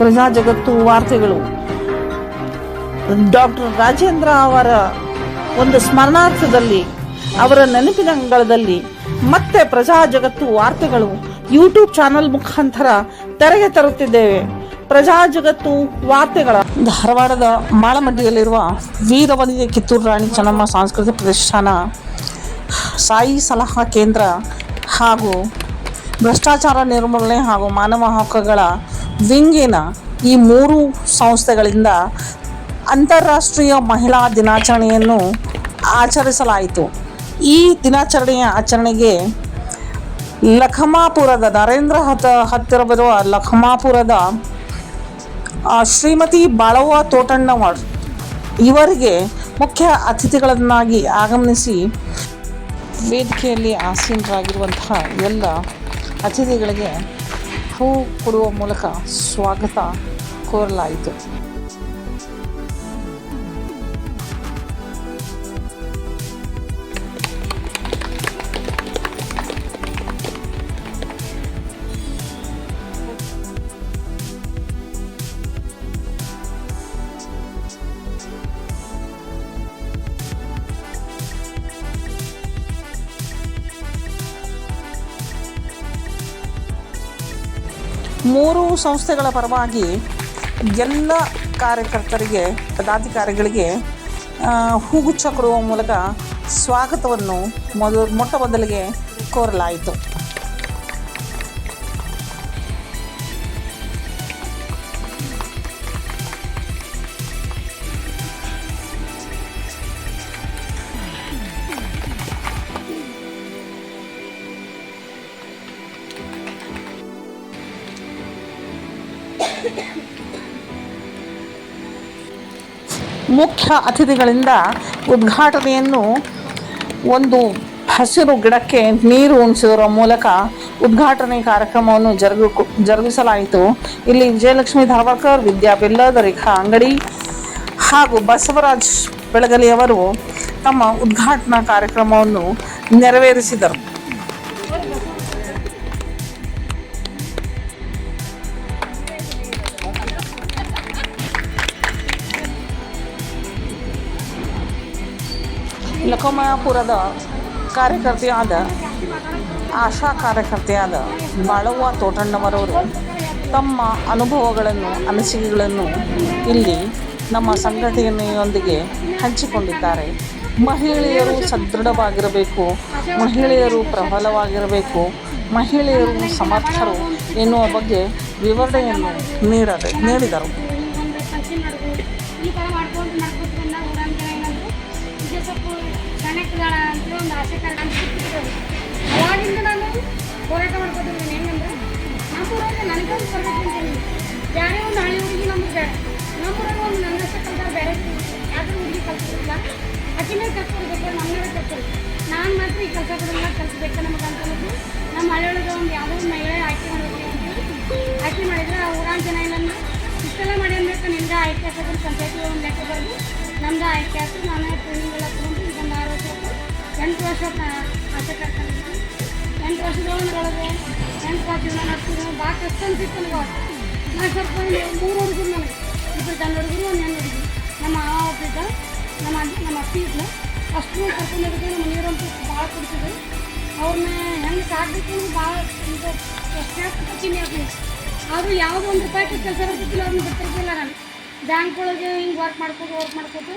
ಪ್ರಜಾ ಜಗತ್ತು ವಾರ್ತೆಗಳು. ಡಾಕ್ಟರ್ ರಾಜೇಂದ್ರ ಅವರ ಒಂದು ಸ್ಮರಣಾರ್ಥದಲ್ಲಿ, ಅವರ ನೆನಪಿನ ಅಂಗಳದಲ್ಲಿ ಮತ್ತೆ ಪ್ರಜಾ ಜಗತ್ತು ವಾರ್ತೆಗಳು ಯೂಟ್ಯೂಬ್ ಚಾನೆಲ್ ಮುಖಾಂತರ ತೆರೆಗೆ ತರುತ್ತಿದ್ದೇವೆ. ಪ್ರಜಾ ಜಗತ್ತು ವಾರ್ತೆಗಳ. ಧಾರವಾಡದ ಮಾಳಮಡ್ಡಿಯಲ್ಲಿರುವ ವೀರವನಿಗೆ ಕಿತ್ತೂರು ರಾಣಿ ಚೆನ್ನಮ್ಮ ಸಾಂಸ್ಕೃತಿಕ ಪ್ರತಿಷ್ಠಾನ ಸಾಯಿ ಸಲಹಾ ಕೇಂದ್ರ ಹಾಗೂ ಭ್ರಷ್ಟಾಚಾರ ನಿರ್ಮೂಲನೆ ಹಾಗೂ ಮಾನವ ಹಕ್ಕುಗಳ ವಿಂಗಿನ ಈ ಮೂರು ಸಂಸ್ಥೆಗಳಿಂದ ಅಂತಾರಾಷ್ಟ್ರೀಯ ಮಹಿಳಾ ದಿನಾಚರಣೆಯನ್ನು ಆಚರಿಸಲಾಯಿತು. ಈ ದಿನಾಚರಣೆಯ ಆಚರಣೆಗೆ ಲಖಮಾಪುರದ, ನರೇಂದ್ರ ಹತ, ಹತ್ತಿರವಿರುವ ಲಖಮಾಪುರದ ಶ್ರೀಮತಿ ಬಾಳವ್ವ ತೋಟಣ್ಣವರ್ ಇವರಿಗೆ ಮುಖ್ಯ ಅತಿಥಿಗಳನ್ನಾಗಿ ಆಗಮನಿಸಿ ವೇದಿಕೆಯಲ್ಲಿ ಆಸೀನರಾಗಿರುವಂತಹ ಎಲ್ಲ ಅತಿಥಿಗಳಿಗೆ ಹೂ ಕೊಡುವ ಮೂಲಕ ಸ್ವಾಗತ ಕೋರಲಾಯಿತು. ಮೂರು ಸಂಸ್ಥೆಗಳ ಪರವಾಗಿ ಎಲ್ಲ ಕಾರ್ಯಕರ್ತರಿಗೆ ಪದಾಧಿಕಾರಿಗಳಿಗೆ ಹೂಗುಚ್ಛ ಕೊಡುವ ಮೂಲಕ ಸ್ವಾಗತವನ್ನು ಮೊದಲು ಮೊಟ್ಟ ಮೊದಲಿಗೆ ಕೋರಲಾಯಿತು. ಮುಖ್ಯ ಅತಿಥಿಗಳಿಂದ ಉದ್ಘಾಟನೆಯನ್ನು ಒಂದು ಹಸಿರು ಗಿಡಕ್ಕೆ ನೀರು ಉಣಿಸುವುದರ ಮೂಲಕ ಉದ್ಘಾಟನೆ ಕಾರ್ಯಕ್ರಮವನ್ನು ಜರುಗು ಜರುಗಿಸಲಾಯಿತು. ಇಲ್ಲಿ ವಿಜಯಲಕ್ಷ್ಮಿ ಧಾರ್ವಾಡ್ಕರ್ ವಿದ್ಯಾ ಬಿಲ್ಲದ ರೇಖಾ ಅಂಗಡಿ ಹಾಗೂ ಬಸವರಾಜ್ ಬೆಳಗಲಿಯವರು ತಮ್ಮ ಉದ್ಘಾಟನಾ ಕಾರ್ಯಕ್ರಮವನ್ನು ನೆರವೇರಿಸಿದರು. ಲಕೋಮಯಾಪುರದ ಕಾರ್ಯಕರ್ತೆಯಾದ, ಆಶಾ ಕಾರ್ಯಕರ್ತೆಯಾದ ಬಾಳವ್ವ ತೋಟಣ್ಣವರವರು ತಮ್ಮ ಅನುಭವಗಳನ್ನು, ಅನಿಸಿಕೆಗಳನ್ನು ಇಲ್ಲಿ ನಮ್ಮ ಸಂಘಟನೆಯೊಂದಿಗೆ ಹಂಚಿಕೊಂಡಿದ್ದಾರೆ. ಮಹಿಳೆಯರು ಸದೃಢವಾಗಿರಬೇಕು, ಮಹಿಳೆಯರು ಪ್ರಬಲವಾಗಿರಬೇಕು, ಮಹಿಳೆಯರು ಸಮರ್ಥರು ಎನ್ನುವ ಬಗ್ಗೆ ವಿವರಣೆಯನ್ನು ನೀಡದೆ ನೀಡಿದರು. ಸಿಕ್ಕಿದ್ರು ಅವಾಗಿಂದ ನಾನು ಹೋರಾಟ ಮಾಡ್ಕೊತಿದ್ದೀನಿ ಹೆಂಗಂದ್ರೆ ನಮ್ಮೂರಾಗ ನನಗೊಂದು ಬರ್ಬೇಕು ಅಂತೀನಿ ಬೇರೆ ಒಂದು ಹಳ್ಳಿ ಹುಡುಗಿ ನಮ್ಗೆ ಬೇಡ. ನಮ್ಮೂರಾಗ ಒಂದು ನನ್ನ ಕಲ್ತಾರ ಬೇರೆ ಯಾವ್ದು ಹುಡುಗಿ ಕಲ್ತಿರಲಿಲ್ಲ ಅಕ್ಕಿನ ಕಲ್ತ್ಕೊಡ್ಬೇಕು ನಮ್ಮನ್ನ ಕಲ್ತಿಲ್ಲ ನಾನು ಮಾತ್ರ ಈ ಕೆಲಸ ಕೊಡಲ್ಲ ಕಲ್ಸ್ಬೇಕು ನಮಗೆ ಅಂತ ನಮ್ಮ ಹಳ್ಳಿಯೊಳಗೆ ಒಂದು ಯಾವುದೋ ಮಹಿಳೆ ಆಯ್ಕೆ ಮಾಡಬೇಕು ಅಂತೇಳಿ ಆಯ್ಕೆ ಮಾಡಿದ್ರೆ ಆ ಊರಾನ ಜನ ಏನನ್ನ, ಇಷ್ಟೆಲ್ಲ ಮಾಡಿ ಅನ್ಬೇಕು ನಿಮ್ಗೆ ಆಯ್ಕೆ ಆಗ್ತದೆ ಪಂಚಾಯತಿ ಒಂದು ಲೆಕ್ಕ ಬರೆದು ನಮ್ದು ಆಯ್ಕೆ ಆಯ್ತು ನಾನು ಟ್ರೈನಿಂಗ್ ಎಲ್ಲ ಎಂಟು ವರ್ಷ ಆಸೆ ಕರ್ಕೊಂಡಿದ್ದೀನಿ ಎಂಟು ವರ್ಷದೊಳಗೆ ಎಂಟು ವರ್ಷ ಜೀವನ ನಡೆಸಿದ್ರು ಭಾಳ ಕಷ್ಟ ಅನ್ಸಿತ್ತು ನನಗೆ ನಾ ಸ್ವಲ್ಪ ಮೂರು ಹುಡುಗರು ನನಗೆ. ಇಬ್ಬರು ಗಂಡು ಹುಡುಗರು, ಒಂದು ಹೆಣ್ಣು ಹುಡುಗಿ. ನಮ್ಮ ಅವ ಒಬ್ಬಿದ್ದ, ನಮ್ಮ ಅಜ್ಜಿ, ನಮ್ಮ ಅತ್ತಿ ಇದ್ಲು. ಅಷ್ಟು ಕರ್ಕೊಂಡು ಹೋಗಿದ್ದೆ. ನಮ್ಮ ನೀರಂತೂ ಭಾಳ ಕುಡಿಸಿದ್ರು ಅವ್ರನ್ನ ಹೆಂಗೆ ಸಾಕಬೇಕು ಭಾಳ ಈಗ ಎಷ್ಟೇ ಚಿನ್ನಿ ಆದರೂ ಯಾವುದೋ ಒಂದು ರೂಪಾಯಿ ಕೆಲಸ ಬರ್ತಿದ್ದಿಲ್ಲ ಅವ್ರನ್ನ ಬಿಟ್ಟಿರ್ತಿಲ್ಲ ನಾನು. ಬ್ಯಾಂಕ್ ಒಳಗೆ ಹಿಂಗೆ ವರ್ಕ್ ಮಾಡ್ಕೊಂಡು ವರ್ಕ್ ಮಾಡ್ಕೊಂಡು,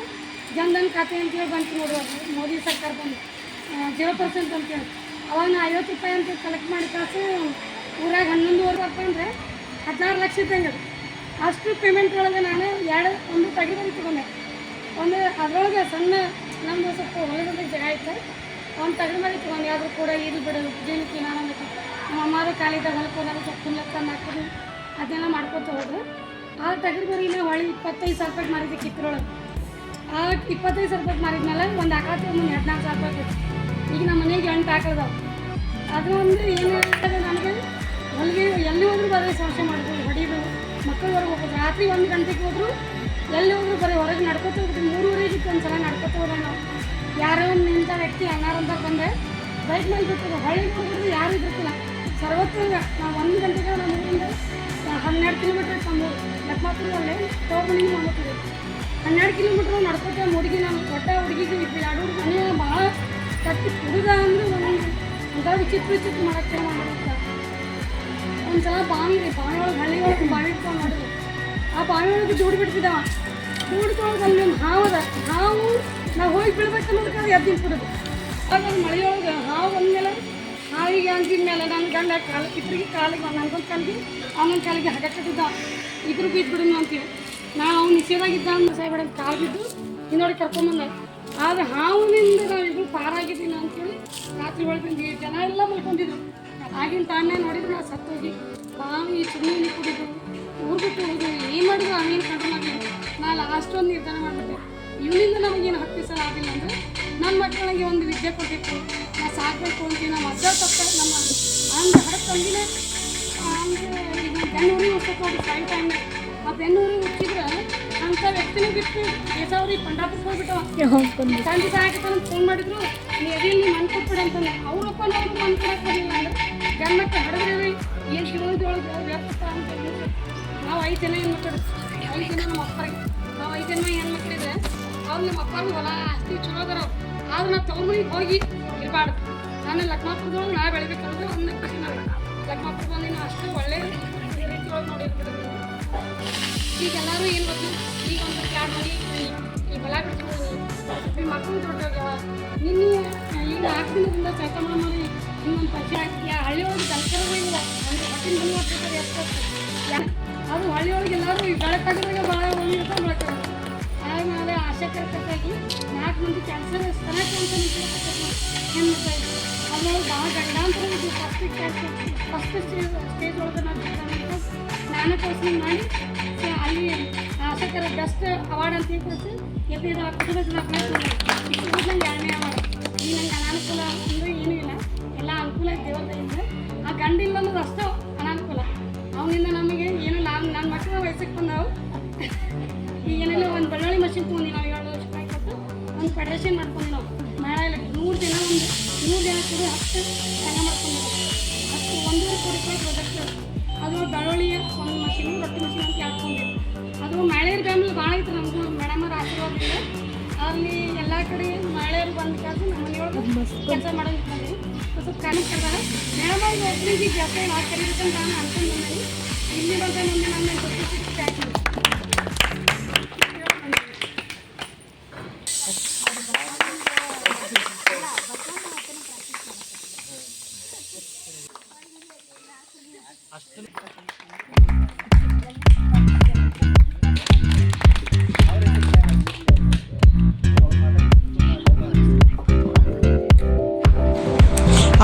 ಜನ್ಧನ್ ಖಾತೆ ಅಂತೇಳಿ ಬಂತು ನೋಡುವ ಮೋದಿ ಸರ್ಕಾರ ಬಂದು. ಜೀರೋ ಪರ್ಸೆಂಟ್ ಅಂತೇಳಿ ಅವಾಗ ನಾ ಐವತ್ತು ರೂಪಾಯಿ ಅಂತ ಕಲೆಕ್ಟ್ ಮಾಡಿ ಕಳಿಸಿ, ಊರಾಗ ಹನ್ನೊಂದುವರೆ ರೂಪಾಯಿ ಅಂದರೆ ಹದಿನಾರು ಲಕ್ಷ ಇದ್ದಂಗೆ ಅದು. ಅಷ್ಟು ಪೇಮೆಂಟ್ ಒಳಗೆ ನಾನು ಎರಡು, ಒಂದು ತಗಿಬರಿ ತಗೊಂಡೆ. ಒಂದು ಅದರೊಳಗೆ ಸಣ್ಣ ನಮ್ಮದು ಸ್ವಲ್ಪ ಹೊಲದಲ್ಲಿ ಜಾಗ ಆಯ್ತು ಒಂದು ತಗಡು ಮರಿ ತೊಗೊಂಡು. ಯಾವ್ದು ಕೂಡ ಇದು ಬಿಡೋದು ಜೀವನಕ್ಕೆ ನಾನು ನಮ್ಮ ಅಮ್ಮಾರು ಕಾಲಿದ್ದಾಗ ಹೋದಾಗ ಸ್ವಲ್ಪ ಹುಲ್ಲಕ್ಕ ಹಾಕಿದ್ವಿ ಅದನ್ನೆಲ್ಲ ಮಾಡ್ಕೊತ ಹೋದ್ರು. ಆ ತಗಡು ನಾವು ಹೊಳಿ ಇಪ್ಪತ್ತೈದು ಸಾವಿರ ರೂಪಾಯಿ ಮಾರಿದ್ದೆ ಕಿತ್ತರೊಳಗೆ. ಆ ಇಪ್ಪತ್ತೈದು ಸಾವಿರ ರೂಪಾಯಿ ಮಾರಿದ್ಮೇಲೆ ಒಂದು ಆಕಳ ಒಂದು ಹದಿನಾಲ್ಕು ಸಾವಿರ ರೂಪಾಯಿ ಈಗ ನಮ್ಮ ಮನೆಗೆ ಎಂಟು ಆಕಳದಾವೆ ಅದು ಒಂದು ಏನು ನನಗೆ? ಹೊಲಿಗೆ ಎಲ್ಲಿ ಹೋದ್ರು ಬರೀ ಸಮಸ್ಯೆ ಮಾಡಿದ್ರು ಹೊಡಿದು ಮಕ್ಕಳು ಹೊರಗೆ ಹೋಗ್ಬೋದು. ರಾತ್ರಿ ಒಂದು ಗಂಟೆಗೆ ಹೋದ್ರು ಎಲ್ಲಿ ಹೋದ್ರು ಬರೀ ಹೊರಗೆ ನಡ್ಕೊತ ಹೋಗ್ತೀವಿ ಮೂರುವರೆಗೆ ಒಂದು ಸಲ ನಡ್ಕೋತ ಹೋದ ನಾವು. ಯಾರೋ ಒಂದು ನಿಂತ ವ್ಯಕ್ತಿ ಅನಾರಂತ ಬಂದೆ. ಬೈಕ್ ಮೇಲೆ ಬಿಟ್ಟಿದ್ರು. ಹೊಳಿ ಹೋಗಿದ್ರು, ಯಾರು ಇದ್ದಿರ್ತಿಲ್ಲ ಸರ್ವತ್ರ ನಾವು ಒಂದು ಗಂಟೆಗೆ ನಮ್ಮ ಊರಿಂದ ಹನ್ನೆರಡು ಕಿಲೋಮೀಟ್ರ್ ತಂದು ಲಕ್ಮಾಪುರದಲ್ಲಿ ತೋರ್ಮನಿಗೆ ಮಾಡ್ತೀವಿ ಹನ್ನೆರಡು ಕಿಲೋಮೀಟ್ರ್ ನಡ್ಕೋತ ಹುಡುಗಿ ನಮ್ಮ ದೊಡ್ಡ ಹುಡುಗಿಗೆ ಇದ್ವಿ ಎರಡು ಹುಡುಗಿ ಮನೆ ಭಾಳ ಕಟ್ಟಿ ಕುಡಿದ ಅಂದ್ರೆ ಒಂದು ಒಂಥರ ವಿಚಿತ್ರ ವಿಚಿತ್ರ ಮಾಡಕ್ಕೆ ಒಂದು ಒಂದ್ಸಲ ಬಾವಿ ರೀ ಬಾವಿ ಒಳಗೆ ಹಳ್ಳಿ ಒಳಗೆ ಬಾವಿ ಇಟ್ಕೊಂಡು ಮಾಡಿದ್ರು ಆ ಬಾವಿ ಒಳಗೆ ದೂಡ್ ಬಿಡ್ತಿದ್ದಾವ. ದೂಡ್ಕೊಳಗೆ ಅಲ್ಲಿ ಒಂದು ಹಾವು ಅದ. ಹಾವು, ನಾವು ಹೋಗಿ ಬೀಳ್ಬೇಕು ಅನ್ನೋದಕ್ಕೆ ಅದು ಎದ್ದು ಬಿಡೋದು ಆಗ ಅದು ಮಳೆಯೊಳಗೆ ಹಾವು ಬಂದ್ಮೇಲೆ ಹಾವಿಗೆ ಅಂಜಿದ ಮೇಲೆ ನನ್ನ ಗಂಡ ಕಾಲು ಇಬ್ಬರಿಗೆ ಕಾಲಿಗೆ ನನ್ಗೊಂದು ಕಾಲಿಗೆ, ಅವನೊಂದು ಕಾಲಿಗೆ ಹಗಟ್ಟಿದ್ದ ಇಬ್ರು ಬಿದ್ದು ಬಿಡೋಣ ಅಂತೀವಿ. ನಾನು ಅವ್ನು ನಿಷೇಧಾಗಿದ್ದ ಅಂತ ಸಾಯ್ಬೇಡ ಕಾಲು ಬಿದ್ದು ಇನ್ನೋಡಿ ಕರ್ಕೊಂಬಂದ ಆದರೆ ಹಾವಿನಿಂದ ನಾವಿಬ್ರು ಪಾರಾಗಿದ್ದೀನಿ ಅಂತೇಳಿ ರಾತ್ರಿ ಬೆಳಗ್ಗೆ ಜನ ಎಲ್ಲ ಮಲ್ಕೊಂಡಿದ್ರು. ಆಗಿನ ತಾನೇ ನೋಡಿದ್ರು ನಾವು ಸತ್ತೋಗಿ ಬಾವಿ ಚಿನ್ನಿ ಕುಡಿದು ಊರು ಬಿಟ್ಟು ಹೋಗಿ ಏನು ಮಾಡಿದ್ರು ಅವೇನು ಕಂಟ್ರೋಲ್ ಆಗಲಿಲ್ಲ. ನಾ ಲಾಸ್ಟ್ ಒಂದು ನಿರ್ಧಾರ ಮಾಡಿಬಿಟ್ಟೆ. ಇವನಿಂದ ನಮಗೇನು ಹತ್ತು ಸಲ ಆಗಿಲ್ಲ ಅಂದರೆ ನನ್ನ ಮಕ್ಕಳಿಗೆ ಒಂದು ವಿದ್ಯೆ ಕೊಟ್ಟಿತ್ತು ನಾ ಸಾಕಬೇಕು ಅಂತೀವಿ ನಮ್ಮ ಅಜ್ಜ ತಪ್ಪ ನಮ್ಮ ಅಂದ ಹಡ ತಂದಿನೇ ಅಂದರೆ ಈಗ ಬೆನ್ನೂರಿಗೆ ಹುಟ್ಟಕ್ಕೆ ಹೋಗಿ ಟೈಮ್ ಟೈಮ್ ಆ ಬೆನ್ನೂರಿಗೆ ಹುಚ್ಚಿದ್ರೆ ಅಂಥ ವ್ಯಕ್ತಿನ ಬಿಟ್ಟು ಬೇಸಾವ್ರಿ ಪಂಡಾಪುರಕ್ಕೆ ಹೋಗ್ಬಿಟ್ಟು ಸಂಜೆ ಸಾಯಕತ್ತ ಫೋನ್ ಮಾಡಿದ್ರು. ನೀ ಎದಿ ನೀ ಮನ್ ಕೊಟ್ಬಿಡ ಅಂತಂದೆ ಅವ್ರು ಒಪ್ಕೊಂಡು ಅವ್ರು ಮನ್ ಕೊಡಕ್ಕೆ ಬರಲಿಲ್ಲ ಅಂದ್ರೆ. ಗಂಡಕ್ಕೆ ಹಡದ್ರಿ ಏನು ತಿಳೋದ್ರೊಳಗೆ ವ್ಯರ್ಥ ಅಂತ ಹೇಳಿದ್ರು. ನಾವು ಐದು ಜನ ಹೆಣ್ಮಕ್ಳು ಐದು ಜನ ನಮ್ಮ ಅಪ್ಪರಿಗೆ. ನಾವು ಐದು ಜನ ಹೆಣ್ಮಕ್ಳಿದ್ರೆ ಅವ್ರು ನಮ್ಮ ಅಪ್ಪರಿಗೆ ಹೊಲ ಅಷ್ಟು ಚಲೋ ಅದಾರ. ಆದ್ರೆ ನಾವು ತವ್ರ ಮನೆಗೆ ಹೋಗಿ ಇರಬಾರ್ದು. ನಾನು ಲಕ್ಮಾಪುರದೊಳಗೆ ನಾ ಬೆಳಿಬೇಕಂದ್ರೆ ಒಂದು ಖುಷಿ ನನಗೆ ಲಕ್ಮಾಪುರ ಬಂದಿನ ಅಷ್ಟು ಒಳ್ಳೆ ರೀತಿಯೊಳಗೆ ನೋಡಿರ್ಬಿಡ್ತೀನಿ ಈಗ ಎಲ್ಲರೂ ಏನು ಗೊತ್ತು? ಈಗ ಒಂದು ಕ್ಯಾಡ್ ಮಾಡಿ ಈ ಬಲ ಬಿಡ್ತೀನಿ ಈ ಮಕ್ಕಳು ದೊಡ್ಡೋಗ್ಯಾವ ನಿನ್ನೆ, ಈಗ ನಾಲ್ಕು ದಿನದಿಂದ ಚೈತನ್ಯ ಮಾಡಿ ಇನ್ನೊಂದು ಪಂಚಾಯತ್ ಹಳ್ಳಿ ಒಳಗೆ ದನಕರವೇ ಇಲ್ಲ. ಅಂದ್ರೆ ಹೊಟ್ಟಿನ ಮನೆ ಹೊಟ್ಟಿರ್ತಾರೆ ಎಷ್ಟು ಅದು ಹಳ್ಳಿ ಒಳಗೆ ಎಲ್ಲರೂ ಈ ಬೆಳಕಾಗಿದಾಗ ಭಾಳ ಒಂದು ಬೆಳಕಾಗ ಆಮೇಲೆ ಆಶಾಕರ್ಕತ್ತಾಗಿ ನಾಲ್ಕು ಮಂದಿ ಕ್ಯಾನ್ಸರ್ ಸ್ತನ ಕ್ಯಾನ್ಸರ್ ಹೆಣ್ಣು ಅದ್ರೊಳಗೆ ಭಾಳ ಗಂಡಾಂತರ ಇದು ಫಸ್ಟ್ ಫಸ್ಟ್ ಸ್ಟೇಜ್ ಒಳಗೆ ನಾನು ನಾನು ಕೌನ್ಸಿಲಿಂಗ್ ಮಾಡಿ ಅಲ್ಲಿ ಆಶಕರ ಬೆಸ್ಟ್ ಅವಾರ್ಡ್ ಅಂತ ಕೊಡಿಸಿ ಎದ್ದು ಕುಟುಂಬದ ನಂಗೆ ಎರಡನೇ ಅವಾರ್ಡ್ ಈ ನನಗೆ ಅನಾನುಕೂಲ ಅಂದರೆ ಏನೂ ಇಲ್ಲ. ಎಲ್ಲ ಅನುಕೂಲ ದೇವತೆಯಿಂದ ಆ ಗಂಡಿಲ್ಲ ಅನ್ನೋದು ಅಷ್ಟು ಅನಾನುಕೂಲ. ಅವನಿಂದ ನಮಗೆ ಏನು ನಾನು ನನ್ನ ಮಕ್ಕಳ ವಯಸ್ಸಿಗೆ ಬಂದವು. ಈಗ ಏನೇನೋ ಒಂದು ಬೆಳ್ಳುಳ್ಳಿ ಮಷಿನ್ ತೊಗೊಂಡು ನಾವು ಏಳು ವರ್ಷ ಕೊಟ್ಟು. ಒಂದು ಫೆಡರೇಷನ್ ಮಾಡ್ಕೊಂಡು ನಾವು. ಮೇಳ ಇಲ್ಲ ನೂರು ಜನ ಒಂದು ನೂರು ಜನ ಕೂಡ ಹತ್ತು ಸಂಘ ಮಾಡ್ಕೊಂಡು ಹತ್ತು ಒಂದೂವರೆ ಕೋಟಿ ರೂಪಾಯಿ ಪ್ರಾಜೆಕ್ಟ್ ಅದು ಬೆಳ್ಳುಳ್ಳಿ, ಒಂದು ಮಷೀನು ರೊಟ್ಟಿ ಮಷೀನ್ ಅಂತ ಹೇಳ್ಕೊಂಡಿದ್ದೆ ಅದು ಮಳೆಯರ್ ಬೆಂಬಲ ಭಾಳ ಐತೆ ನಮಗೂ ಮೇಡಮ್ ಅವ್ರ ಆಶೀರ್ವಾದದಿಂದ ಅಲ್ಲಿ ಎಲ್ಲ ಕಡೆ ಮಹಿಳೆಯರು ಬಂದ ಕೆಲಸ, ನಮ್ಮ ಮನೆಯೊಳಗೆ ಕೆಲಸ ಮಾಡೋದು ಬಂದ್ವಿ ಸ್ವಲ್ಪ ಕರೆದಾಗ ಮೇಡಮ್ ಅವ್ರಿಗೆ ಒಬ್ಬರಿಗೆ ಜಾಸ್ತಿ ಏನು ಕರೀಬೇಕಂತ ನಾನು ಅನ್ಕೊಂಡು ಇಲ್ಲಿ ಬಂದ ನಮ್ಮ ನನ್ನ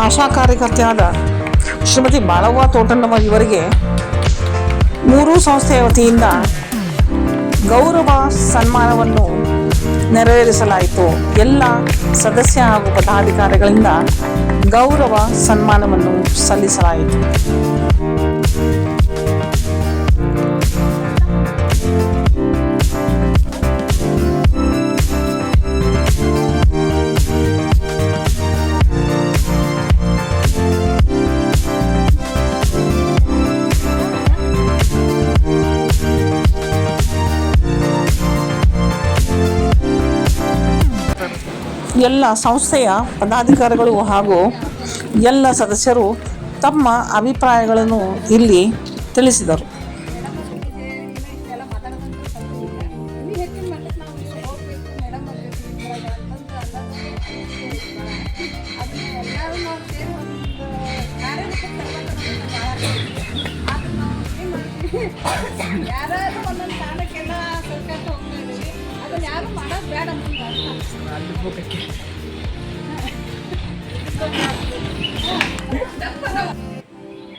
ಆಶಾ ಕಾರ್ಯಕರ್ತೆಯಾದ ಶ್ರೀಮತಿ ಬಾಳವ್ವ ತೋಟಣ್ಣವ ಇವರಿಗೆ ಮೂರೂ ಸಂಸ್ಥೆಯ ವತಿಯಿಂದ ಗೌರವ ಸನ್ಮಾನವನ್ನು ನೆರವೇರಿಸಲಾಯಿತು. ಎಲ್ಲ ಸದಸ್ಯ ಹಾಗೂ ಪದಾಧಿಕಾರಿಗಳಿಂದ ಗೌರವ ಸನ್ಮಾನವನ್ನು ಸಲ್ಲಿಸಲಾಯಿತು. ಎಲ್ಲ ಸಂಸ್ಥೆಯ ಪದಾಧಿಕಾರಿಗಳು ಹಾಗೂ ಎಲ್ಲ ಸದಸ್ಯರು ತಮ್ಮ ಅಭಿಪ್ರಾಯಗಳನ್ನು ಇಲ್ಲಿ ತಿಳಿಸಿದರು. ಅಂತ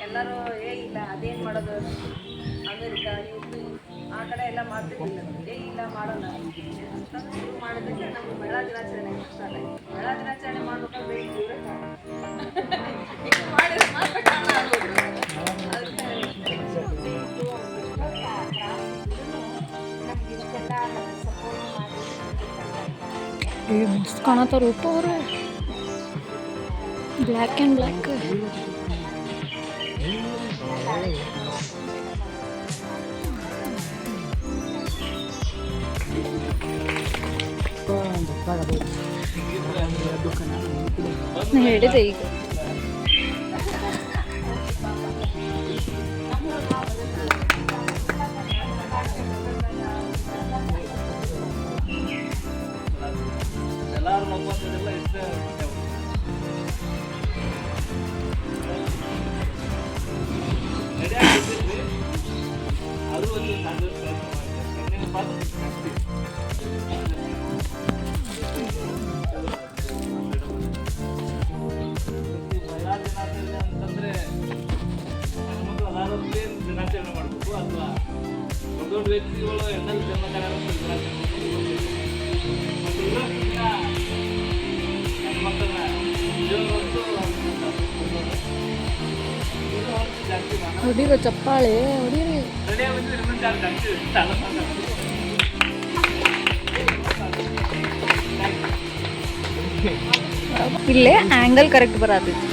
ಎಲ್ಲರೂ, ಏ, ಇಲ್ಲ, ಅದೇನು ಮಾಡೋದು? ಅಮೆರಿಕ ಯುಪಿ ಆ ಕಡೆ ಎಲ್ಲ ಮಾಡ್ತಿರ್ಲಿಲ್ಲ ಏ, ಇಲ್ಲ, ಮಾಡೋಣ. ಶುರು ಮಾಡಿದ್ದಕ್ಕೆ ನಮ್ಗೆ ಮೇಳ ದಿನಾಚರಣೆ ಸ್ಟಾರ್ಟ್ ಆಯ್ತು ದಿನಾಚರಣೆ ಮಾಡ್ಬೇಕಾದ್ರೆ ಬೇಗ ಕಾಣತ್ತಾರ ಉಪ್ಪ ಅವರು ಬ್ಲ್ಯಾಕ್ ಆ್ಯಂಡ್ ಬ್ಲ್ಯಾಕ್ ಹೇಳಿದೆ ಈಗ ರೆಡಿ ಆಗಿದ್ರೆ ಇನ್ನೊಂದು ಜಾಸ್ತಿ ಜಾಸ್ತಿ ಇಷ್ಟ ಅಲ್ಲ ಮಾತಾಡ್ತೀನಿ. ಇಲ್ಲೇ ಆ್ಯಂಗಲ್ ಕರೆಕ್ಟ್ ಬರತೈತಿ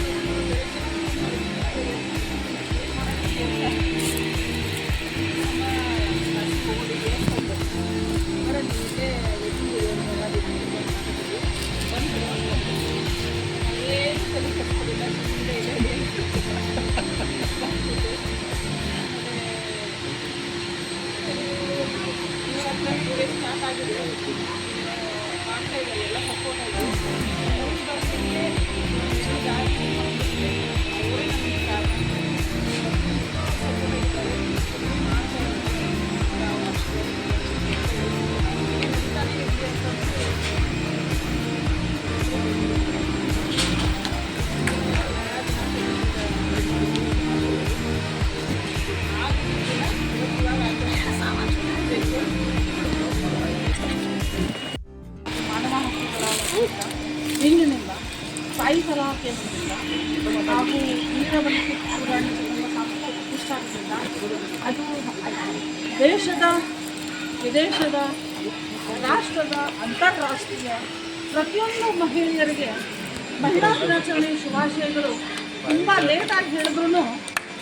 ಇಂದಿನಿಂದ ಸಾಯಿ ಸಲಹಾ ಕೇಂದ್ರದಿಂದ ಹಾಗೂ ಸಾಂಸ್ಕೃತಿಕ ಪ್ರತಿಷ್ಠಾನದಿಂದ ಅದು ದೇಶದ, ವಿದೇಶದ, ರಾಷ್ಟ್ರದ, ಅಂತಾರಾಷ್ಟ್ರೀಯ ಪ್ರತಿಯೊಂದು ಮಹಿಳೆಯರಿಗೆ ಮಹಿಳಾ ದಿನಾಚರಣೆ ಶುಭಾಶಯಗಳು. ತುಂಬ ಲೇಟಾಗಿ ಹೇಳಿದ್ರು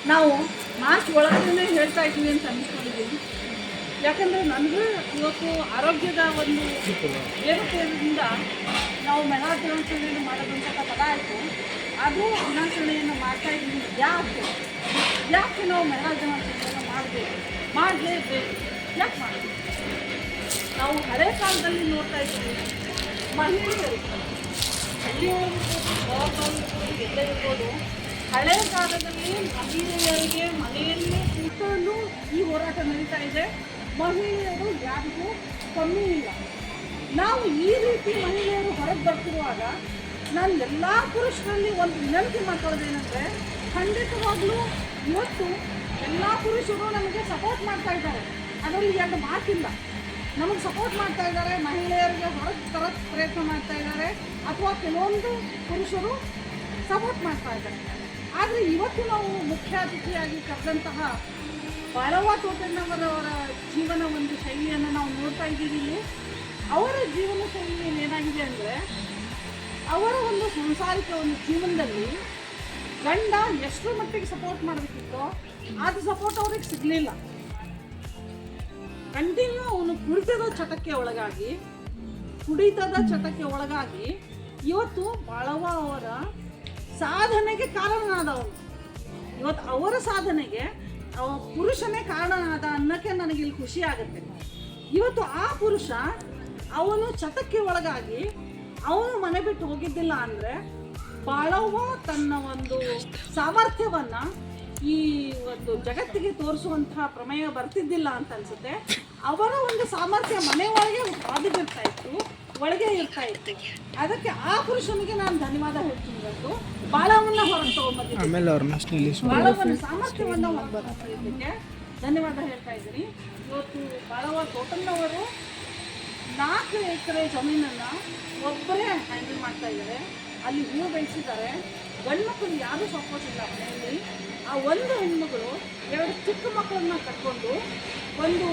ನಾವು ಮಾರ್ಚ್ ಒಳಗಡೆ ಹೇಳ್ತಾ ಇದ್ದೀವಿ ಅಂತ ಅಂದ್ಕೊಂಡಿದ್ದೀವಿ ಯಾಕಂದರೆ ನನಗೂ ಇವತ್ತು ಆರೋಗ್ಯದ ಒಂದು ಏರುಪೇರಿನಿಂದ ನಾವು ಮಹಿಳಾ ದಿನಾಚರಣೆಯನ್ನು ಮಾಡೋದಂತ ಪದ ಆಯಿತು. ಆದರೂ ದಿನಾಚರಣೆಯನ್ನು ಮಾಡ್ತಾ ಇದ್ದೀನಿ. ಯಾಕೆ? ಯಾಕೆ ನಾವು ಮಹಿಳಾ ದಿನಾಚರಣೆಯನ್ನು ಮಾಡಬೇಕು? ಮಾಡಲೇಬೇಕು. ಯಾಕೆ ಮಾಡಬೇಕು? ನಾವು ಹಳೆ ಕಾಲದಲ್ಲಿ ನೋಡ್ತಾ ಇದ್ದೀವಿ ಮಹಿಳೆಯರು ಹಳ್ಳಿಯೊಳಗಿರ್ಬೋದು ಎಲ್ಲ ಇರ್ಬೋದು ಹಳೆ ಕಾಲದಲ್ಲಿ ಮಹಿಳೆಯರಿಗೆ ಮನೆಯಲ್ಲೇ ಕೂತಲ್ಲೂ ಈ ಹೋರಾಟ ನಡೀತಾ ಇದೆ. ಮಹಿಳೆಯರು ಯಾರಿಗೂ ಕಮ್ಮಿ ಇಲ್ಲ. ನಾವು ಈ ರೀತಿ ಮಹಿಳೆಯರು ಹೊರಗೆ ಬರ್ತಿರುವಾಗ ನಾನು ಎಲ್ಲ ಪುರುಷರಲ್ಲಿ ಒಂದು ವಿನಂತಿ ಮಾಡ್ಕೊಳ್ಳೋದೇನೆಂದರೆ ಖಂಡಿತವಾಗ್ಲೂ ಇವತ್ತು ಎಲ್ಲ ಪುರುಷರು ನಮಗೆ ಸಪೋರ್ಟ್ ಮಾಡ್ತಾ ಇದ್ದಾರೆ. ಅದರಲ್ಲಿ ಎರಡು ಮಾತಿಲ್ಲ. ನಮಗೆ ಸಪೋರ್ಟ್ ಮಾಡ್ತಾ ಇದ್ದಾರೆ, ಮಹಿಳೆಯರಿಗೆ ಹೊರಗೆ ತರೋಕ್ಕೆ ಪ್ರಯತ್ನ ಮಾಡ್ತಾ ಇದ್ದಾರೆ, ಅಥವಾ ಕೆಲವೊಂದು ಪುರುಷರು ಸಪೋರ್ಟ್ ಮಾಡ್ತಾ ಇದ್ದಾರೆ. ಆದರೆ ಇವತ್ತು ನಾವು ಮುಖ್ಯ ಅತಿಥಿಯಾಗಿ ಕರೆದಂತಹ ಬಾಳವ್ವ ತೋಟಣ್ಣವರವರ ಜೀವನ ಒಂದು ಶೈಲಿಯನ್ನು ನಾವು ನೋಡ್ತಾ ಇದ್ದೀವಿ ಅವರ ಜೀವನ ಶೈಲಿಯಲ್ಲಿ ಏನಾಗಿದೆ ಅಂದರೆ, ಅವರ ಒಂದು ಸಾಂಸಾರಿಕ ಒಂದು ಜೀವನದಲ್ಲಿ ಗಂಡ ಎಷ್ಟು ಮಟ್ಟಿಗೆ ಸಪೋರ್ಟ್ ಮಾಡಬೇಕಿತ್ತೋ ಅದು ಸಪೋರ್ಟ್ ಅವ್ರಿಗೆ ಸಿಗಲಿಲ್ಲ. ಕಂಟಿನ್ಯೂ ಅವನು ಕುಡಿತದ ಚಟಕ್ಕೆ ಒಳಗಾಗಿ, ಕುಡಿತದ ಚಟಕ್ಕೆ ಒಳಗಾಗಿ ಇವತ್ತು ಬಾಳವ ಅವರ ಸಾಧನೆಗೆ ಕಾರಣನಾದವನು. ಇವತ್ತು ಅವರ ಸಾಧನೆಗೆ ಅವ ಪುರುಷನೇ ಕಾರಣನಾದ ಅನ್ನೋಕ್ಕೆ ನನಗೆ ಇಲ್ಲಿ ಖುಷಿ ಆಗುತ್ತೆ. ಇವತ್ತು ಆ ಪುರುಷ ಅವನು ಚಟಕ್ಕೆ ಒಳಗಾಗಿ ಅವನು ಮನೆ ಬಿಟ್ಟು ಹೋಗಿದ್ದಿಲ್ಲ ಅಂದರೆ ಬಾಳವ್ವ ತನ್ನ ಒಂದು ಸಾಮರ್ಥ್ಯವನ್ನು ಈ ಒಂದು ಜಗತ್ತಿಗೆ ತೋರಿಸುವಂತಹ ಪ್ರಮೇಯ ಬರ್ತಿದ್ದಿಲ್ಲ ಅಂತ ಅನ್ಸುತ್ತೆ. ಅವರ ಒಂದು ಸಾಮರ್ಥ್ಯ ಮನೆ ಒಳಗೆ ಬಾದಿಗಿರ್ತಾ ಇತ್ತು. ಒಳಗೆ ಇರ್ತಾ ಇರ್ತೀನಿ ಅದಕ್ಕೆ ಆ ಪುರುಷನಿಗೆ ನಾನು ಧನ್ಯವಾದ ಹೇಳ್ತೀನಿ ಇವತ್ತು. ಬಾಳವನ್ನ ಹೊರಗೆ ತಗೊಂಡ್ಬಂದಿದ್ದೀನಿ ಆಮೇಲೆ ಅವ್ರನ್ನ ಸ್ಟೈಲಿಶ್ ಬಾಳವನ ಸಾಮರ್ಥ್ಯವನ್ನು ಹೊರಬರೋದಕ್ಕೆ ಧನ್ಯವಾದ ಹೇಳ್ತಾ ಇದ್ದೀನಿ. ಇವತ್ತು ಬಾಳವ ತೋಟಣ್ಣವರು ನಾಲ್ಕು ಎಕರೆ ಜಮೀನನ್ನ ಒಬ್ಬರೇ ಹ್ಯಾಂಡಲ್ ಮಾಡ್ತಾ ಇದ್ದಾರೆ. ಅಲ್ಲಿ ಹೂ ಬೆಳೆಸಿದ್ದಾರೆ. ಗಂಡು ಯಾರು ಸಪೋರ್ಟ್ ಇಲ್ಲ ಮನೆಯಲ್ಲಿ. ಆ ಒಂದು ಹೆಣ್ಮಗಳು ಎರಡು ಚಿಕ್ಕ ಮಕ್ಕಳನ್ನ ಕಟ್ಕೊಂಡು ಒಂದು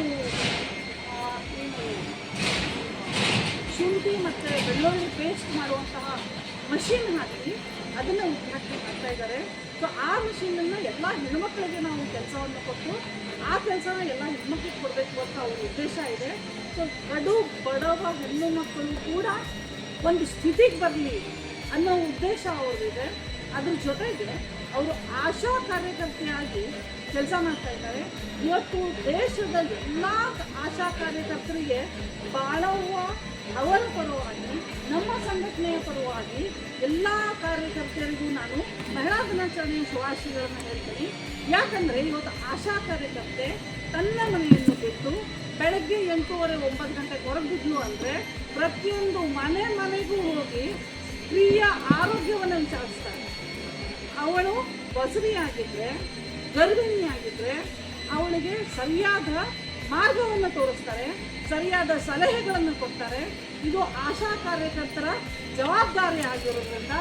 ಬೆಳ್ಳುಳ್ಳಿ ಪೇಸ್ಟ್ ಮಾಡುವಂತಹ ಮಷಿನ್ ಹಾಕಿ ಅದನ್ನು ಉದ್ಘಾಟನೆ ಮಾಡ್ತಾ ಇದ್ದಾರೆ. ಸೊ ಆ ಮಷೀನನ್ನು ಎಲ್ಲ ಹೆಣ್ಮಕ್ಳಿಗೆ ನಾವು ಕೆಲಸವನ್ನು ಕೊಟ್ಟು, ಆ ಕೆಲಸನ ಎಲ್ಲ ಹೆಣ್ಮಕ್ಳಿಗೆ ಕೊಡಬೇಕು ಅಂತ ಅವ್ರ ಉದ್ದೇಶ ಇದೆ. ಸೊ ಕಡು ಬಡವ, ಹೆಣ್ಣು ಮಕ್ಕಳು ಕೂಡ ಒಂದು ಸ್ಥಿತಿಗೆ ಬರಲಿ ಅನ್ನೋ ಉದ್ದೇಶ ಅವ್ರದಿದೆ. ಅದ್ರ ಜೊತೆಗೆ ಅವರು ಆಶಾ ಕಾರ್ಯಕರ್ತೆಯಾಗಿ ಕೆಲಸ ಮಾಡ್ತಾ ಇದ್ದಾರೆ. ಇವತ್ತು ದೇಶದ ಎಲ್ಲ ಆಶಾ ಕಾರ್ಯಕರ್ತರಿಗೆ ಬಾಳುವ ಅವರ ಪರವಾಗಿ ನಮ್ಮ ಸಂಘಟನೆಯ ಪರವಾಗಿ ಎಲ್ಲ ಕಾರ್ಯಕರ್ತರಿಗೂ ನಾನು ಮಹಿಳಾ ದಿನಾಚರಣೆಯ ಶುಭಾಶಯಗಳನ್ನು ಹೇಳ್ತೀನಿ. ಯಾಕಂದರೆ ಇವತ್ತು ಆಶಾ ಕಾರ್ಯಕರ್ತೆ ತನ್ನ ಮನೆಯನ್ನು ಬಿಟ್ಟು ಬೆಳಗ್ಗೆ ಎಂಟೂವರೆ ಒಂಬತ್ತು ಗಂಟೆ ಹೊರಗಿದ್ಲು ಅಂದರೆ ಪ್ರತಿಯೊಂದು ಮನೆ ಮನೆಗೂ ಹೋಗಿ ಸ್ತ್ರೀಯ ಆರೋಗ್ಯವನ್ನು ವಿಚಾರಿಸ್ತಾರೆ ಅವಳು ಬಸರಿಯಾಗಿದ್ದರೆ ಗರ್ಭಿಣಿಯಾಗಿದ್ದರೆ ಅವಳಿಗೆ ಸರಿಯಾದ ಮಾರ್ಗವನ್ನು ತೋರಿಸ್ತಾರೆ, ಸರಿಯಾದ ಸಲಹೆಗಳನ್ನು ಕೊಡ್ತಾರೆ ಇದು ಆಶಾ ಕಾರ್ಯಕರ್ತರ ಜವಾಬ್ದಾರಿ ಆಗಿರೋದ್ರಿಂದ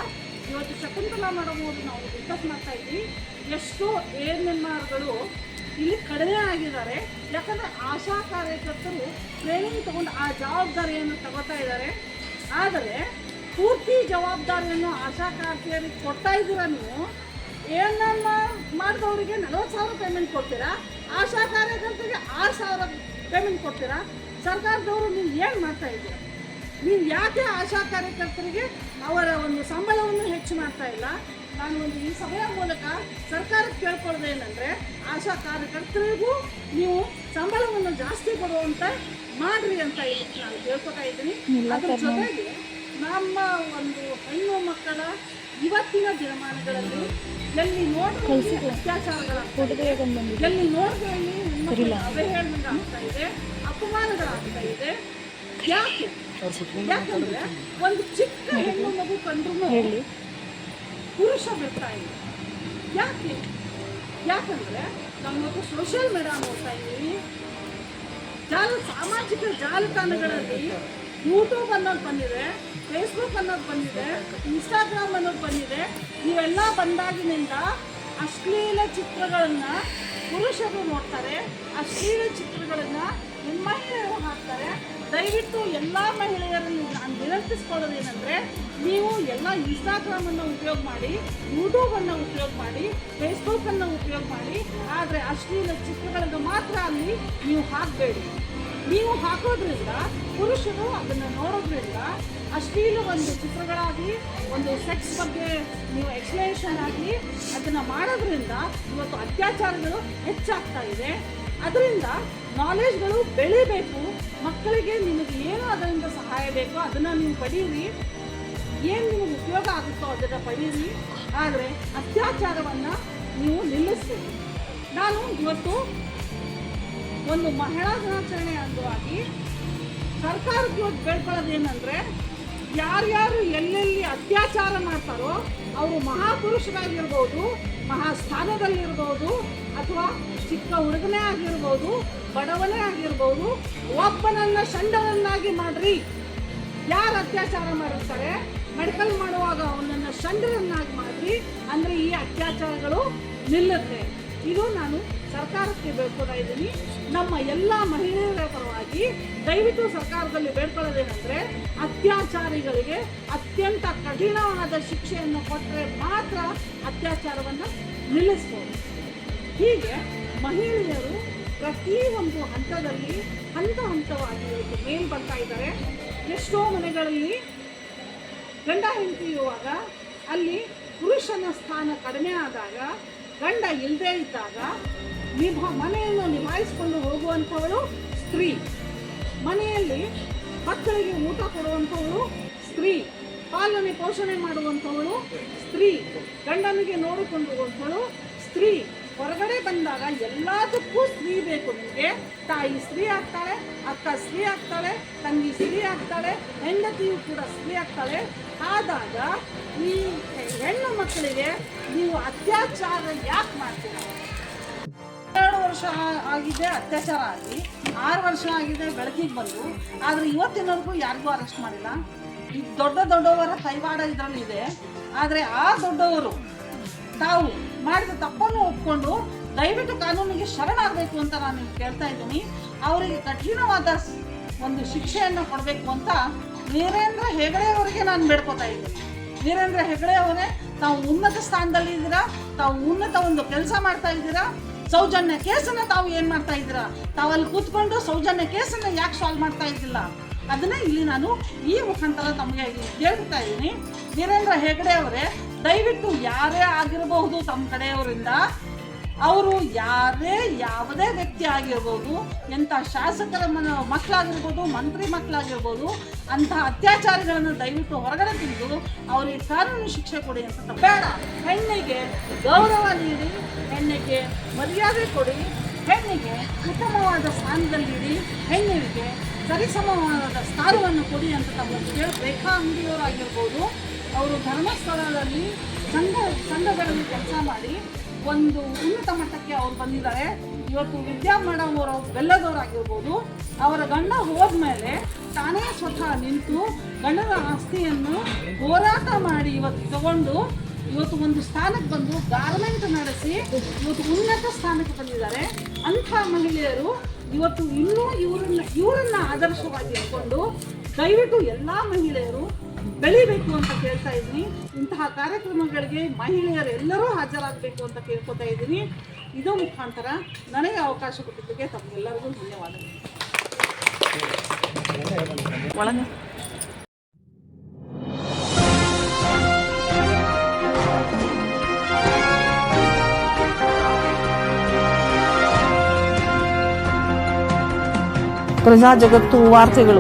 ಇವತ್ತು ಶಕುಂತಲಾ ಮೇಡಮ್ ನಾವು ಡಿಸ್ಕಸ್ ಮಾಡ್ತಾ ಇದ್ವಿ. ಎಷ್ಟೋ ಏನ್ ಎನ್ ಆರ್ಗಳು ಇಲ್ಲಿ ಕಡಿಮೆ ಆಗಿದ್ದಾರೆ. ಯಾಕಂದರೆ ಆಶಾ ಕಾರ್ಯಕರ್ತರು ಟ್ರೈನಿಂಗ್ ತಗೊಂಡು ಆ ಜವಾಬ್ದಾರಿಯನ್ನು ತಗೋತಾ ಇದ್ದಾರೆ. ಆದರೆ ಪೂರ್ತಿ ಜವಾಬ್ದಾರಿಯನ್ನು ಆಶಾ ಕಾರ್ಯಕರ್ತರಿಗೆ ಕೊಡ್ತಾ ಇದ್ದೀರಾ ನೀವು? ಏನನ್ನ ಮಾಡಿದವರಿಗೆ ನಲವತ್ತು ಸಾವಿರ ಪೇಮೆಂಟ್ ಕೊಡ್ತೀರಾ? ಆಶಾ ಕಾರ್ಯಕರ್ತರಿಗೆ ಆರು ಸಾವಿರ ಪೇಮೆಂಟ್ ಕೊಡ್ತೀರಾ? ಸರ್ಕಾರದವರು ನೀವು ಏನು ಮಾಡ್ತಾ ಇದ್ದೀರಾ? ನೀವು ಯಾಕೆ ಆಶಾ ಕಾರ್ಯಕರ್ತರಿಗೆ ಅವರ ಒಂದು ಸಂಬಳವನ್ನು ಹೆಚ್ಚು ಮಾಡ್ತಾ ಇಲ್ಲ? ನಾನು ಒಂದು ಈ ಸಭೆಯ ಮೂಲಕ ಸರ್ಕಾರಕ್ಕೆ ಕೇಳ್ಕೊಳ್ಳೋದು ಏನಂದರೆ ಆಶಾ ಕಾರ್ಯಕರ್ತರಿಗೂ ನೀವು ಸಂಬಳವನ್ನು ಜಾಸ್ತಿ ಕೊಡುವಂತ ಮಾಡ್ರಿ ಅಂತ ನಾನು ಕೇಳ್ಕೊತಾ ಇದ್ದೀನಿ. ಅದ್ರ ಜೊತೆಗೆ ನಮ್ಮ ಒಂದು ಹೆಣ್ಣು ಮಕ್ಕಳ ಇವತ್ತಿನ ದಿನಮಾನಗಳಲ್ಲಿ ಎಲ್ಲಿ ನೋಡಿದ್ರೆ ಅತ್ಯಾಚಾರಗಳಾಗ್ತಾ ಎಲ್ಲಿ ನೋಡಿದ್ರೆ ಅವಹೇಳನಗಳಾಗ್ತಾ ಇದೆ ಅಪಮಾನಗಳಾಗ್ತಾ ಇದೆ ಯಾಕೆ? ಒಂದು ಚಿಕ್ಕ ಹೆಣ್ಣು ಮಗು ಕಂಡ್ರು ಪುರುಷ ಬರ್ತಾ ಇಲ್ಲ. ಯಾಕೆ? ಯಾಕಂದ್ರೆ ನಮ್ಮ ಮಗು ಸೋಷಿಯಲ್ ಮೀಡಿಯಾ ನೋಡ್ತಾ ಇದ್ದೀವಿ ಜಾಲ, ಸಾಮಾಜಿಕ ಜಾಲತಾಣಗಳಲ್ಲಿ ಯೂಟ್ಯೂಬ್ ಅನ್ನೋದು ಬಂದಿದೆ ಫೇಸ್ಬುಕ್ ಅನ್ನೋದು ಬಂದಿದೆ ಇನ್ಸ್ಟಾಗ್ರಾಮ್ ಅನ್ನೋದು ಬಂದಿದೆ. ಇವೆಲ್ಲ ಬಂದಾಗಿನಿಂದ ಅಶ್ಲೀಲ ಚಿತ್ರಗಳನ್ನ ಪುರುಷರು ನೋಡ್ತಾರೆ. ಅಶ್ಲೀಲ ಚಿತ್ರಗಳನ್ನ ಮಹಿಳೆಯರು ಹಾಕ್ತಾರೆ. ದಯವಿಟ್ಟು ಎಲ್ಲ ಮಹಿಳೆಯರನ್ನು ನಾನು ವಿನಂತಿಸ್ಕೊಳ್ಳೋದು ಏನಂದರೆ, ನೀವು ಎಲ್ಲ ಇನ್ಸ್ಟಾಗ್ರಾಮನ್ನು ಉಪಯೋಗ ಮಾಡಿ ಯೂಟ್ಯೂಬನ್ನು ಉಪಯೋಗ ಮಾಡಿ ಫೇಸ್ಬುಕ್ಕನ್ನು ಉಪಯೋಗ ಮಾಡಿ, ಆದರೆ ಅಶ್ಲೀಲ ಚಿತ್ರಗಳನ್ನು ಮಾತ್ರ ಅಲ್ಲಿ ನೀವು ಹಾಕಬೇಡಿ. ನೀವು ಹಾಕೋದ್ರಿಂದ ಪುರುಷರು ಅದನ್ನು ನೋಡೋದ್ರಿಂದ ಅಶ್ಲೀಲ ಒಂದು ಚಿತ್ರಗಳಾಗಿ, ಒಂದು ಸೆಕ್ಸ್ ಬಗ್ಗೆ ನೀವು ಎಕ್ಸ್ಪ್ಲೇಷನ್ ಆಗಿ ಅದನ್ನು ಮಾಡೋದ್ರಿಂದ ಇವತ್ತು ಅತ್ಯಾಚಾರಗಳು ಹೆಚ್ಚಾಗ್ತಾ ಇದೆ. ಅದರಿಂದ ನಾಲೆಜ್ಗಳು ಬೆಳಿಬೇಕು. ಮಕ್ಕಳಿಗೆ ನಿಮಗೆ ಏನು ಅದರಿಂದ ಸಹಾಯ ಬೇಕೋ ಅದನ್ನು ನೀವು ಪಡೀರಿ. ಏನು ನಿಮಗೆ ಉಪಯೋಗ ಆಗುತ್ತೋ ಅದನ್ನು ಪಡೀರಿ. ಆದರೆ ಅತ್ಯಾಚಾರವನ್ನು ನೀವು ನಿಲ್ಲಿಸ್ತೀರಿ ನಾನು ಇವತ್ತು ಒಂದು ಮಹಿಳಾ ದಿನಾಚರಣೆ ಅಂಗವಾಗಿ ಸರ್ಕಾರಕ್ಕೆ ಇವತ್ತು ಬೇಡ್ಕೊಳ್ಳೋದೇನೆಂದರೆ ಯಾರ್ಯಾರು ಎಲ್ಲೆಲ್ಲಿ ಅತ್ಯಾಚಾರ ಮಾಡ್ತಾರೋ ಅವರು ಮಹಾಪುರುಷರಾಗಿರ್ಬೋದು, ಮಹಾಸ್ಥಾನದಲ್ಲಿರ್ಬೋದು ಅಥವಾ ಚಿಕ್ಕ ಹುಡುಗನೇ ಆಗಿರ್ಬೋದು, ಬಡವನೇ ಆಗಿರ್ಬೋದು, ಒಬ್ಬನನ್ನ ಷಂಡವನ್ನಾಗಿ ಮಾಡ್ರಿ. ಯಾರು ಅತ್ಯಾಚಾರ ಮಾಡಿರ್ತಾರೆ? ಮೆಡಿಕಲ್ ಮಾಡುವಾಗ ಅವನನ್ನು ಷಂಡರನ್ನಾಗಿ ಮಾಡ್ರಿ. ಅಂದರೆ ಈ ಅತ್ಯಾಚಾರಗಳು ನಿಲ್ಲುತ್ತೆ. ಇದು ನಾನು ಸರ್ಕಾರಕ್ಕೆ ಬೇಡ್ಕೊತಾ ಇದ್ದೀನಿ. ನಮ್ಮ ಎಲ್ಲ ಮಹಿಳೆಯರ ಪರವಾಗಿ ದಯವಿಟ್ಟು ಸರ್ಕಾರದಲ್ಲಿ ಬೇಡ್ಕೊಳ್ಳೋದೇನೆಂದರೆ ಅತ್ಯಾಚಾರಿಗಳಿಗೆ ಅತ್ಯಂತ ಕಠಿಣವಾದ ಶಿಕ್ಷೆಯನ್ನು ಕೊಟ್ಟರೆ ಮಾತ್ರ ಅತ್ಯಾಚಾರವನ್ನು ನಿಲ್ಲಿಸ್ಬೋದು. ಹೀಗೆ ಮಹಿಳೆಯರು ಪ್ರತಿಯೊಂದು ಹಂತದಲ್ಲಿ ಹಂತ ಹಂತವಾಗಿ ಇವತ್ತು ಮೇಲ್ ಬರ್ತಾ ಇದ್ದಾರೆ. ಎಷ್ಟೋ ಮನೆಗಳಲ್ಲಿ ಗಂಡ ಹೆಂಡತಿ ಇರುವಾಗ ಅಲ್ಲಿ ಪುರುಷನ ಸ್ಥಾನ ಕಡಿಮೆ ಆದಾಗ ಗಂಡ ಇಲ್ಲದೇ ಇದ್ದಾಗ ನಿಭಾ ಮನೆಯನ್ನು ನಿಭಾಯಿಸಿಕೊಂಡು ಹೋಗುವಂಥವಳು ಸ್ತ್ರೀ. ಮನೆಯಲ್ಲಿ ಮಕ್ಕಳಿಗೆ ಊಟ ಕೊಡುವಂಥವಳು ಸ್ತ್ರೀ. ಪಾಲನೆ ಪೋಷಣೆ ಮಾಡುವಂಥವಳು ಸ್ತ್ರೀ. ಗಂಡನಿಗೆ ನೋಡಿಕೊಂಡು ಹೋಗುವಂಥವಳು ಸ್ತ್ರೀ. ಹೊರಗಡೆ ಬಂದಾಗ ಎಲ್ಲದಕ್ಕೂ ಸ್ತ್ರೀ ಬೇಕು ನಿಮಗೆ. ತಾಯಿ ಸ್ತ್ರೀ ಆಗ್ತಾಳೆ, ಅಕ್ಕ ಸ್ತ್ರೀ ಆಗ್ತಾಳೆ, ತಂಗಿ ಸ್ತ್ರೀ ಆಗ್ತಾಳೆ, ಹೆಂಡತಿಯು ಕೂಡ ಸ್ತ್ರೀ ಆಗ್ತಾಳೆ. ಆದಾಗ ಈ ಹೆಣ್ಣು ಮಕ್ಕಳಿಗೆ ನೀವು ಅತ್ಯಾಚಾರ ಯಾಕೆ ಮಾಡ್ತೀರಾ? ಎರಡು ವರ್ಷ ಆಗಿದೆ ಅತ್ಯಾಚಾರ ಆಗಿ, ಆರು ವರ್ಷ ಆಗಿದೆ ಬೆಳಕಿಗೆ ಬಂದು, ಆದರೆ ಇವತ್ತಿನವರೆಗೂ ಯಾರಿಗೂ ಅರೆಸ್ಟ್ ಮಾಡಿಲ್ಲ. ಈ ದೊಡ್ಡ ದೊಡ್ಡವರ ಕೈವಾಡ ಇದರಲ್ಲಿದೆ ಆದರೆ ಆ ದೊಡ್ಡವರು, ತಾವು ಮಾಡಿದ ತಪ್ಪನ್ನು ಒಪ್ಕೊಂಡು ದಯವಿಟ್ಟು ಕಾನೂನಿಗೆ ಶರಣಾಗಬೇಕು ಅಂತ ನಾನು ಕೇಳ್ತಾ ಇದ್ದೀನಿ. ಅವರಿಗೆ ಕಠಿಣವಾದ ಒಂದು ಶಿಕ್ಷೆಯನ್ನು ಕೊಡಬೇಕು ಅಂತ ವೀರೇಂದ್ರ ಹೆಗಡೆ ಅವರಿಗೆ ನಾನು ಬೇಡ್ಕೋತಾ ಇದ್ದೀನಿ. ವೀರೇಂದ್ರ ಹೆಗಡೆ ಅವರೇ, ತಾವು ಉನ್ನತ ಸ್ಥಾನದಲ್ಲಿ ಇದ್ದೀರಾ? ತಾವು ಉನ್ನತ ಒಂದು ಕೆಲಸ ಮಾಡ್ತಾ ಇದ್ದೀರಾ? ಸೌಜನ್ಯ ಕೇಸನ್ನು ತಾವು ಏನು ಮಾಡ್ತಾ ಇದ್ದೀರಾ? ತಾವು ಅಲ್ಲಿ ಕೂತ್ಕೊಂಡು ಸೌಜನ್ಯ ಕೇಸನ್ನು ಯಾಕೆ ಸಾಲ್ವ್ ಮಾಡ್ತಾ ಇದ್ದಿಲ್ಲ? ಅದನ್ನೇ ಇಲ್ಲಿ ನಾನು ಈ ಮುಖಾಂತರ ತಮಗೆ ಹೇಳ್ತಾ ಇದ್ದೀನಿ. ವೀರೇಂದ್ರ ಹೆಗಡೆ ಅವರೇ ದಯವಿಟ್ಟು ಯಾರೇ ಆಗಿರಬಹುದು ತಮ್ಮ ಕಡೆಯವರಿಂದ. ಅವರು ಯಾರೇ ಯಾವುದೇ ವ್ಯಕ್ತಿ ಆಗಿರ್ಬೋದು ಎಂಥ ಶಾಸಕರ ಮನ ಮಕ್ಕಳಾಗಿರ್ಬೋದು ಮಂತ್ರಿ ಮಕ್ಕಳಾಗಿರ್ಬೋದು ಅಂತಹ ಅತ್ಯಾಚಾರಗಳನ್ನು ದಯವಿಟ್ಟು ಹೊರಗಡೆ ತಿಂದು ಅವರಿಗೆ ಕಾನೂನು ಶಿಕ್ಷೆ ಕೊಡಿ ಅಂತ ಬೇಡ. ಹೆಣ್ಣಿಗೆ ಗೌರವ ನೀಡಿ, ಹೆಣ್ಣಿಗೆ ಮರ್ಯಾದೆ ಕೊಡಿ, ಹೆಣ್ಣಿಗೆ ಉತ್ತಮವಾದ ಸ್ಥಾನದಲ್ಲಿಡಿ ಹೆಣ್ಣಿಗೆ ಸರಿಸಮವಾದ ಸ್ಥಾನವನ್ನು ಕೊಡಿ ಅಂತ ತಮ್ಮ ಕೇಳಿ ರೇಖಾ ಅಂಗಡಿಯವರಾಗಿರ್ಬೋದು ಅವರು ಧರ್ಮಸ್ಥಳದಲ್ಲಿ ಸಂಘ, ಸಂಘಗಳಲ್ಲಿ ಕೆಲಸ ಮಾಡಿ ಒಂದು ಉನ್ನತ ಮಟ್ಟಕ್ಕೆ ಅವ್ರು ಬಂದಿದ್ದಾರೆ. ಇವತ್ತು ವಿದ್ಯಾ ಮೇಡಮ್ ಅವರು ಬೆಲ್ಲದವರಾಗಿರ್ಬೋದು. ಅವರ ಗಂಡ ಹೋದ್ಮೇಲೆ ತಾನೇ ಸ್ವತಃ ನಿಂತು ಗಂಡನ ಆಸ್ತಿಯನ್ನು ಹೋರಾಟ ಮಾಡಿ ಇವತ್ತು ತಗೊಂಡು ಇವತ್ತು ಒಂದು ಸ್ಥಾನಕ್ಕೆ ಬಂದು ಗಾರ್ಮೆಂಟ್ ನಡೆಸಿ ಇವತ್ತು ಉನ್ನತ ಸ್ಥಾನಕ್ಕೆ ಬಂದಿದ್ದಾರೆ. ಅಂಥ ಮಹಿಳೆಯರು ಇವತ್ತು ಇನ್ನೂ ಇವರನ್ನ ಇವರನ್ನ ಆದರ್ಶವಾಗಿ ಇಟ್ಕೊಂಡು ದಯವಿಟ್ಟು ಎಲ್ಲ ಮಹಿಳೆಯರು ಬೆಳಿಬೇಕು ಅಂತ ಕೇಳ್ತಾ ಇದ್ದೀನಿ. ಇಂತಹ ಕಾರ್ಯಕ್ರಮಗಳಿಗೆ ಮಹಿಳೆಯರೆಲ್ಲರೂ ಹಾಜರಾಗಬೇಕು ಅಂತ ಕೇಳ್ಕೊತಾ ಇದ್ದೀನಿ. ಇದು ಮುಖಾಂತರ ನನಗೆ ಅವಕಾಶ ಕೊಟ್ಟಿದ್ದಕ್ಕೆ ತಮಗೆಲ್ಲರಿಗೂ ಧನ್ಯವಾದಗಳು. ಒಳಗೆ. ಪ್ರಜಾ ಜಗತ್ತು ವಾರ್ತೆಗಳು.